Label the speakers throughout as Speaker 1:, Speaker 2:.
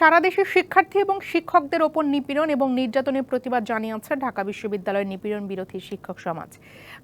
Speaker 1: সারা দেশের শিক্ষার্থী এবং শিক্ষকদের ওপর নিপীড়ন এবং নির্যাতনের প্রতিবাদ জানিয়েছে ঢাকা বিশ্ববিদ্যালয়ের নিপীড়ন বিরোধী শিক্ষক সমাজ।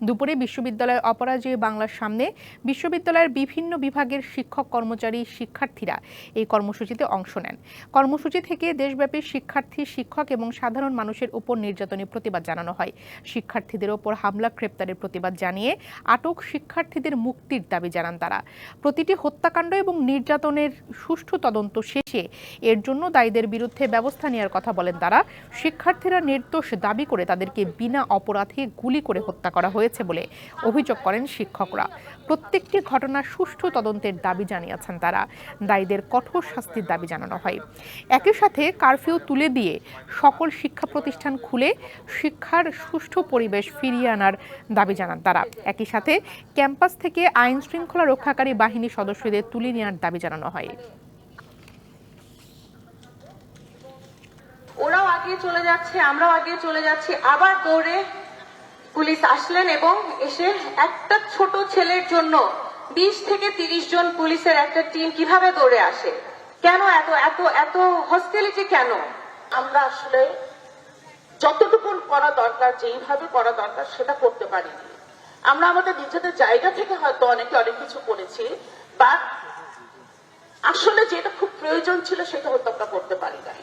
Speaker 1: দুপুরে বিশ্ববিদ্যালয়ের অপরাজয় বাংলার সামনে বিশ্ববিদ্যালয়ের বিভিন্ন বিভাগের শিক্ষক কর্মচারী, শিক্ষার্থীরা এই কর্মসূচিতে অংশ নেন। কর্মসূচি থেকে দেশব্যাপী শিক্ষার্থী, শিক্ষক এবং সাধারণ মানুষের উপর নির্যাতনের প্রতিবাদ জানানো হয়। শিক্ষার্থীদের ওপর হামলা, গ্রেপ্তারের প্রতিবাদ জানিয়ে আটক শিক্ষার্থীদের মুক্তির দাবি জানান তারা। প্রতিটি হত্যাকাণ্ড এবং নির্যাতনের সুষ্ঠু তদন্ত শেষে এর জন্য দায়ীদের বিরুদ্ধে ব্যবস্থা নেওয়ার কথা বলেন তারা। শিক্ষার্থীরা নির্দোষ দাবি করে তাদেরকে বিনা অপরাধে গুলি করে হত্যা করা হয়েছে বলে অভিযোগ করেন শিক্ষকরা। প্রত্যেকটি ঘটনার সুষ্ঠু তদন্তের দাবি জানিয়েছেন তারা। দায়ীদের কঠোর শাস্তির দাবি জানানো হয়। একই সাথে কারফিউ তুলে দিয়ে সকল শিক্ষা প্রতিষ্ঠান খুলে শিক্ষার সুষ্ঠু পরিবেশ ফিরিয়ে আনার দাবি জানান তারা। একই সাথে ক্যাম্পাস থেকে আইন শৃঙ্খলা রক্ষাকারী বাহিনী সদস্যদের তুলে নেওয়ার দাবি জানানো হয়।
Speaker 2: আগিয়ে চলে যাচ্ছে, আমরাও আগিয়ে চলে যাচ্ছি। আবার দৌড়ে পুলিশ আসলেন এবং এসে একটা ছোট ছেলের জন্য বিশ থেকে তিরিশ জন পুলিশের একটা টিম কীভাবে দৌড়ে আসে? কেন এত এত এত হস্টেলিটি কেন?
Speaker 3: আমরা আসলে যতটুকু করা দরকার, যেইভাবে করা দরকার সেটা করতে পারিনি। আমরা আমাদের নিজেদের জায়গা থেকে হয়তো অনেকে অনেক কিছু করেছি বা আসলে যেটা খুব প্রয়োজন ছিল সেটা হয়তো আমরা করতে পারি নাই।